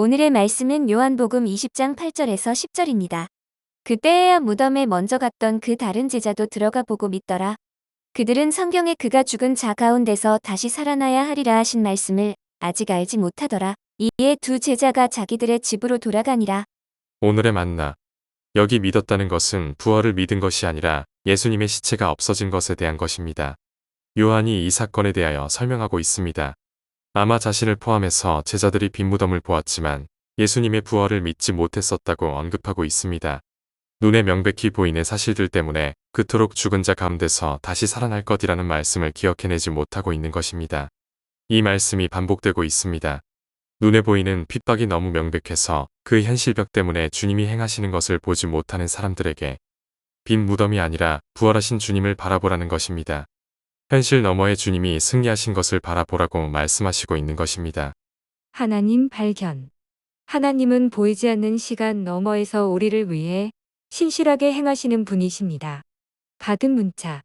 오늘의 말씀은 요한복음 20장 8절에서 10절입니다. 그때에야 무덤에 먼저 갔던 그 다른 제자도 들어가 보고 믿더라. 그들은 성경에 그가 죽은 자 가운데서 다시 살아나야 하리라 하신 말씀을 아직 알지 못하더라. 이에 두 제자가 자기들의 집으로 돌아가니라. 오늘의 만나. 여기 믿었다는 것은 부활을 믿은 것이 아니라 예수님의 시체가 없어진 것에 대한 것입니다. 요한이 이 사건에 대하여 설명하고 있습니다. 아마 자신을 포함해서 제자들이 빈 무덤을 보았지만 예수님의 부활을 믿지 못했었다고 언급하고 있습니다. 눈에 명백히 보이는 사실들 때문에 그토록 죽은 자 가운데서 다시 살아날 것이라는 말씀을 기억해내지 못하고 있는 것입니다. 이 말씀이 반복되고 있습니다. 눈에 보이는 핍박이 너무 명백해서 그 현실벽 때문에 주님이 행하시는 것을 보지 못하는 사람들에게 빈 무덤이 아니라 부활하신 주님을 바라보라는 것입니다. 현실 너머의 주님이 승리하신 것을 바라보라고 말씀하시고 있는 것입니다. 하나님 발견. 하나님은 보이지 않는 시간 너머에서 우리를 위해 신실하게 행하시는 분이십니다. 받은 문자.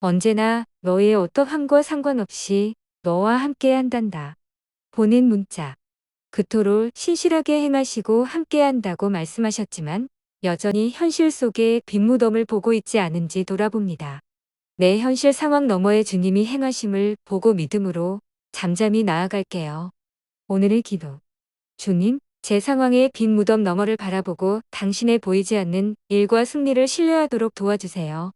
언제나 너의 어떠함과 상관없이 너와 함께 한단다. 보낸 문자. 그토록 신실하게 행하시고 함께 한다고 말씀하셨지만 여전히 현실 속에 빈 무덤을 보고 있지 않은지 돌아봅니다. 내 현실 상황 너머의 주님이 행하심을 보고 믿음으로 잠잠히 나아갈게요. 오늘의 기도. 주님, 제 상황의 빈 무덤 너머를 바라보고 당신의 보이지 않는 일과 승리를 신뢰하도록 도와주세요.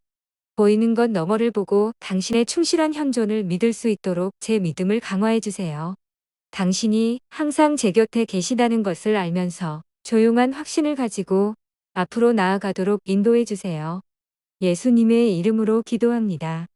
보이는 것 너머를 보고 당신의 충실한 현존을 믿을 수 있도록 제 믿음을 강화해 주세요. 당신이 항상 제 곁에 계시다는 것을 알면서 조용한 확신을 가지고 앞으로 나아가도록 인도해 주세요. 예수님의 이름으로 기도합니다.